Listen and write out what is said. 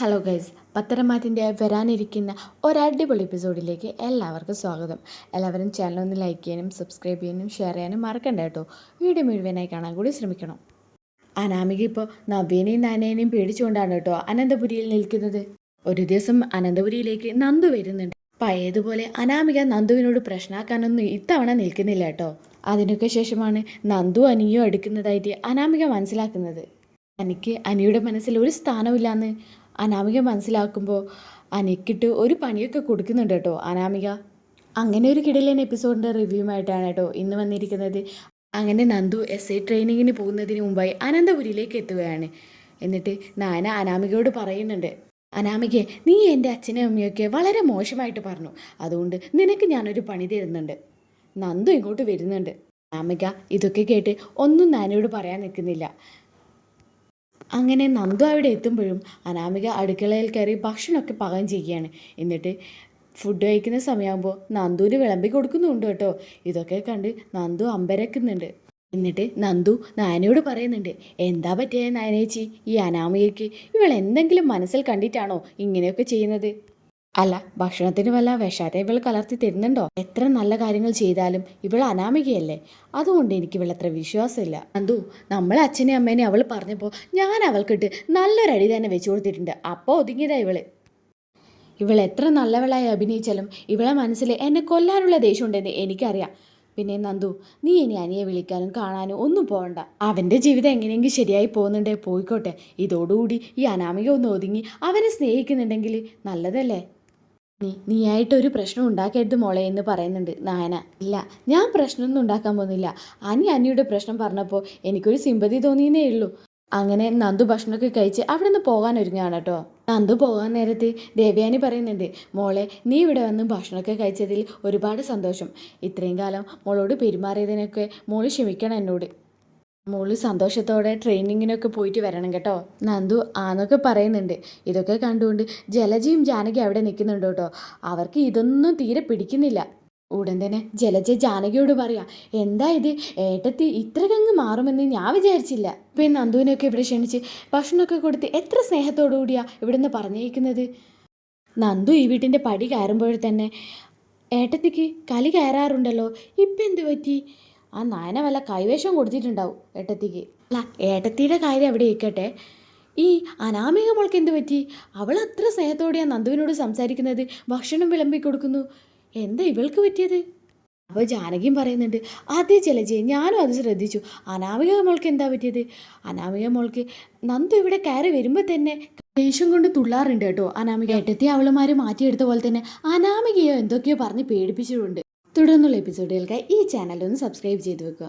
Hello guys പത്തരമാറ്റിന്റെ വരാനിരിക്കുന്ന ഒരടിപൊളി എപ്പിസോഡിലേക്ക് എല്ലാവർക്കും സ്വാഗതം. എല്ലാവരും ചാനൽ ഒന്ന് ലൈക്ക് ചെയ്യാനും സബ്സ്ക്രൈബ് ചെയ്യാനും ഷെയർ ചെയ്യാനും മറക്കണ്ട കേട്ടോ. വീഡിയോ മുഴുവനായി കാണാൻ കൂടി ശ്രമിക്കണം. അനാമിക ഇപ്പോൾ നവ്യനെയും നാനേനെയും പേടിച്ചുകൊണ്ടാണ് കേട്ടോ അനന്തപുരിയിൽ നിൽക്കുന്നത്. ഒരു ദിവസം അനന്തപുരിയിലേക്ക് നന്ദു വരുന്നുണ്ട്. പഴയതുപോലെ അനാമിക നന്ദുവിനോട് പ്രശ്നമാക്കാനൊന്നും ഇത്തവണ നിൽക്കുന്നില്ല കേട്ടോ. അതിനൊക്കെ ശേഷമാണ് നന്ദു അനിയോ എടുക്കുന്നതായിട്ട് അനാമിക മനസ്സിലാക്കുന്നത്. എനിക്ക് അനിയുടെ മനസ്സിൽ ഒരു സ്ഥാനമില്ലാന്ന് അനാമിക മനസ്സിലാക്കുമ്പോൾ അനിക്കിട്ട് ഒരു പണിയൊക്കെ കൊടുക്കുന്നുണ്ട് കേട്ടോ. അനാമിക അങ്ങനെ ഒരു കിടലൻ എപ്പിസോഡിന്റെ റിവ്യൂമായിട്ടാണ് കേട്ടോ ഇന്ന് വന്നിരിക്കുന്നത്. അങ്ങനെ നന്ദു എസ് ഐ ട്രെയിനിങ്ങിന് പോകുന്നതിന് മുമ്പായി അനന്തപുരിയിലേക്ക് എത്തുകയാണ്. എന്നിട്ട് നാന അനാമികയോട് പറയുന്നുണ്ട് അനാമികെ നീ എന്റെ അച്ഛനും അമ്മയൊക്കെ വളരെ മോശമായിട്ട് പറഞ്ഞു. അതുകൊണ്ട് നിനക്ക് ഞാനൊരു പണി തരുന്നുണ്ട്. നന്ദു ഇങ്ങോട്ട് വരുന്നുണ്ട്. അനാമിക ഇതൊക്കെ കേട്ട് ഒന്നും നാനയോട് പറയാൻ നിൽക്കുന്നില്ല. അങ്ങനെ നന്ദു അവിടെ എത്തുമ്പോഴും അനാമിക അടുക്കളയിൽ കയറി ഭക്ഷണമൊക്കെ പാകം ചെയ്യുകയാണ്. എന്നിട്ട് ഫുഡ് കഴിക്കുന്ന സമയമാകുമ്പോൾ നന്ദുവിന് വിളമ്പി കൊടുക്കുന്നുണ്ട് കേട്ടോ. ഇതൊക്കെ കണ്ട് നന്ദു അമ്പരക്കുന്നുണ്ട്. എന്നിട്ട് നന്ദു നാനയോട് പറയുന്നുണ്ട് എന്താ പറ്റിയ നാനേച്ചി ഈ അനാമികയ്ക്ക് ഇവൾ എന്തെങ്കിലും മനസ്സിൽ കണ്ടിട്ടാണോ ഇങ്ങനെയൊക്കെ ചെയ്യുന്നത്? അല്ല ഭക്ഷണത്തിന് വല്ല വിഷാതെ ഇവൾ കലർത്തി തരുന്നുണ്ടോ? എത്ര നല്ല കാര്യങ്ങൾ ചെയ്താലും ഇവൾ അനാമികയല്ലേ? അതുകൊണ്ട് എനിക്ക് ഇവളത്ര വിശ്വാസമില്ല. അന്തു നമ്മളെ അച്ഛനെ അമ്മേനെ അവൾ പറഞ്ഞപ്പോൾ ഞാൻ അവൾക്കിട്ട് നല്ലൊരടി തന്നെ വെച്ചു കൊടുത്തിട്ടുണ്ട്. അപ്പോൾ ഒതുങ്ങിയതാ ഇവൾ. ഇവൾ എത്ര നല്ലവളായി അഭിനയിച്ചാലും ഇവളെ മനസ്സിൽ എന്നെ കൊല്ലാനുള്ള ദേഷ്യം ഉണ്ടെന്ന് എനിക്കറിയാം. പിന്നെ നന്ദു നീ ഇനി അനിയെ വിളിക്കാനും കാണാനും ഒന്നും പോകണ്ട അവന്റെ ജീവിതം എങ്ങനെയെങ്കിലും ശരിയായി പോകുന്നുണ്ടേ പോയിക്കോട്ടെ. ഇതോടുകൂടി ഈ അനാമിക ഒന്ന് ഒതുങ്ങി അവനെ സ്നേഹിക്കുന്നുണ്ടെങ്കിൽ നല്ലതല്ലേ? നീ നീയായിട്ടൊരു പ്രശ്നം ഉണ്ടാക്കരുത് മോളെ എന്ന് പറയുന്നുണ്ട് നായന. ഇല്ല ഞാൻ പ്രശ്നമൊന്നും ഉണ്ടാക്കാൻ പോകുന്നില്ല. അനി അനിയുടെ പ്രശ്നം പറഞ്ഞപ്പോൾ എനിക്കൊരു സിമ്പതി തോന്നിയെന്നേ ഉള്ളൂ. അങ്ങനെ നന്ദു ഭക്ഷണമൊക്കെ കഴിച്ച് അവിടെ നിന്ന് പോകാൻ ഒരുങ്ങുകയാണ് കേട്ടോ. നന്ദു പോകാൻ നേരത്ത് ദേവയാനി പറയുന്നുണ്ട് മോളെ നീ ഇവിടെ വന്ന് ഭക്ഷണമൊക്കെ കഴിച്ചതിൽ ഒരുപാട് സന്തോഷം. ഇത്രയും കാലം മോളോട് പെരുമാറിയതിനൊക്കെ മോൾ ക്ഷമിക്കണം എന്നോട്. മോൾ സന്തോഷത്തോടെ ട്രെയിനിങ്ങിനൊക്കെ പോയിട്ട് വരണം കേട്ടോ. നന്ദു ആന്നൊക്കെ പറയുന്നുണ്ട്. ഇതൊക്കെ കണ്ടുകൊണ്ട് ജലജയും ജാനകി അവിടെ നിൽക്കുന്നുണ്ട് കേട്ടോ. അവർക്ക് ഇതൊന്നും തീരെ പിടിക്കുന്നില്ല. ഉടൻ തന്നെ ജലജ ജാനകിയോട് പറയാ എന്താ ഇത്? ഏട്ടത്തി ഇത്രകങ്ങ് മാറുമെന്ന് ഞാൻ വിചാരിച്ചില്ല. പിന്നെ നന്ദുവിനൊക്കെ ഇവിടെ ക്ഷണിച്ച് ഭക്ഷണമൊക്കെ കൊടുത്ത് എത്ര സ്നേഹത്തോടു കൂടിയാ ഇവിടുന്ന് പറഞ്ഞേക്കുന്നത്. നന്ദു ഈ വീട്ടിന്റെ പടി കയറുമ്പോൾ തന്നെ ഏട്ടത്തിക്ക് കലി കയറാറുണ്ടല്ലോ. ഇപ്പം എന്ത് പറ്റി? ആ നായന വല്ല കൈവേഷം കൊടുത്തിട്ടുണ്ടാവും ഏട്ടത്തിക്ക്. അല്ല ഏട്ടത്തിയുടെ കാര്യം അവിടെ ഇരിക്കട്ടെ. ഈ അനാമിക മോൾക്ക് എന്ത് പറ്റി? അവൾ അത്ര സ്നേഹത്തോടെയാണ് നന്ദുവിനോട് സംസാരിക്കുന്നത്. ഭക്ഷണം വിളമ്പി കൊടുക്കുന്നു. എന്താ ഇവൾക്ക് പറ്റിയത്? അപ്പോൾ ജാനകിയും പറയുന്നുണ്ട് അതേ ജലജയെ ഞാനും അത് ശ്രദ്ധിച്ചു. അനാമിക മോൾക്ക് എന്താ പറ്റിയത്? അനാമിക മോൾക്ക് നന്ദു ഇവിടെ കയറി വരുമ്പോൾ തന്നെ ദേഷ്യം കൊണ്ട് തുള്ളാറുണ്ട് കേട്ടോ അനാമിക. ഏട്ടത്തി അവളുമാരെ മാറ്റിയെടുത്ത പോലെ തന്നെ അനാമികയോ എന്തൊക്കെയോ പറഞ്ഞ് പേടിപ്പിച്ചിട്ടുണ്ട്. തുടർന്നുള്ള എപ്പിസോഡുകൾക്കായി ഈ ചാനൽ ഒന്ന് സബ്സ്ക്രൈബ് ചെയ്ത് വെക്കുക.